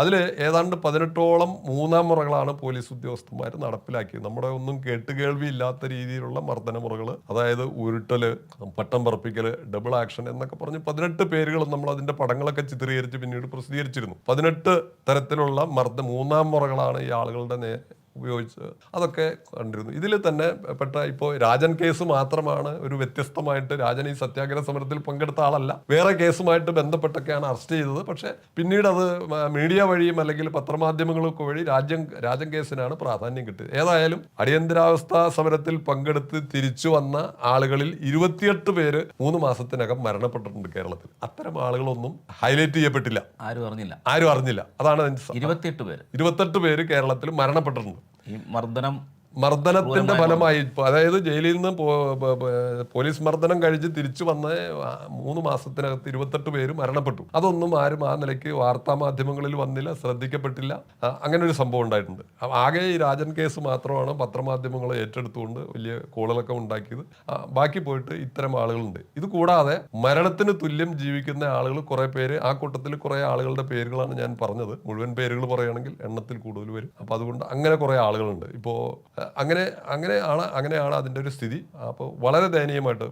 അതിൽ ഏതാണ്ട് പതിനെട്ടോളം മൂന്നാം മുറകളാണ് പോലീസ് ഉദ്യോഗസ്ഥന്മാർ നടപ്പിലാക്കിയത്. നമ്മുടെ ഒന്നും കേട്ടുകേൾവി ഇല്ലാത്ത രീതിയിലുള്ള മർദ്ദന മുറകൾ അതായത് ഉരുട്ടൽ പട്ടം പറപ്പിക്കൽ ഡബിൾ ആക്ഷൻ എന്നൊക്കെ പറഞ്ഞ് പതിനെട്ട് പേരുകൾ നമ്മൾ അതിന്റെ പടങ്ങളൊക്കെ ചിത്രീകരിച്ച് പിന്നീട് പ്രസിദ്ധീകരിച്ചിരുന്നു. പതിനെട്ട് തരത്തിലുള്ള മർദ്ദ മൂന്നാം മുറകളാണ് ഈ ആളുകളുടെ ഉപയോഗിച്ച് അതൊക്കെ കണ്ടിരുന്നു. ഇതിൽ തന്നെ പെട്ട ഇപ്പോൾ രാജൻ കേസ് മാത്രമാണ് ഒരു വ്യത്യസ്തമായിട്ട് രാജൻ ഈ സത്യാഗ്രഹ സമരത്തിൽ പങ്കെടുത്ത ആളല്ല. വേറെ കേസുമായിട്ട് ബന്ധപ്പെട്ടൊക്കെയാണ് അറസ്റ്റ് ചെയ്തത്. പക്ഷേ പിന്നീട് അത് മീഡിയ വഴിയും അല്ലെങ്കിൽ പത്രമാധ്യമങ്ങളൊക്കെ വഴി രാജ്യം രാജൻ കേസിനാണ് പ്രാധാന്യം കിട്ടിയത്. ഏതായാലും അടിയന്തരാവസ്ഥ സമരത്തിൽ പങ്കെടുത്ത് തിരിച്ചു വന്ന ആളുകളിൽ ഇരുപത്തിയെട്ട് പേര് മൂന്ന് മാസത്തിനകം മരണപ്പെട്ടിട്ടുണ്ട് കേരളത്തിൽ. അത്തരം ആളുകളൊന്നും ഹൈലൈറ്റ് ചെയ്യപ്പെട്ടില്ല. ആരും അറിഞ്ഞില്ല. ആരും അറിഞ്ഞില്ല. അതാണ് ഇരുപത്തിയെട്ട് പേര്. ഇരുപത്തെട്ട് പേര് കേരളത്തിൽ മരണപ്പെട്ടിട്ടുണ്ട്. ഈ മർദ്ദനം മർദ്ദനത്തിന്റെ ഫലമായി അതായത് ജയിലിൽ നിന്ന് പോലീസ് മർദ്ദനം കഴിച്ച് തിരിച്ചു വന്ന മൂന്ന് മാസത്തിനകത്ത് ഇരുപത്തെട്ട് പേര് മരണപ്പെട്ടു. അതൊന്നും ആരും ആ നിലയ്ക്ക് വാർത്താ മാധ്യമങ്ങളിൽ വന്നില്ല ശ്രദ്ധിക്കപ്പെട്ടില്ല. അങ്ങനെ ഒരു സംഭവം ഉണ്ടായിട്ടുണ്ട്. ആകെ ഈ രാജൻ കേസ് മാത്രമാണ് പത്രമാധ്യമങ്ങൾ ഏറ്റെടുത്തുകൊണ്ട് വലിയ കോളുകളൊക്കെ ഉണ്ടാക്കിയത്. ബാക്കി പോയിട്ട് ഇത്തരം ആളുകളുണ്ട്. ഇത് കൂടാതെ മരണത്തിന് തുല്യം ജീവിക്കുന്ന ആളുകൾ കുറെ പേര് ആ കൂട്ടത്തിൽ കുറെ ആളുകളുടെ പേരുകളാണ് ഞാൻ പറഞ്ഞത്. മുഴുവൻ പേരുകൾ പറയുകയാണെങ്കിൽ എണ്ണത്തിൽ കൂടുതൽ വരും. അപ്പൊ അതുകൊണ്ട് അങ്ങനെ കുറെ ആളുകളുണ്ട്. ഇപ്പോൾ അങ്ങനെ അങ്ങനെയാണ് അങ്ങനെയാണ് അതിന്റെ ഒരു സ്ഥിതി. അപ്പോൾ വളരെ ദയനീയമായിട്ട്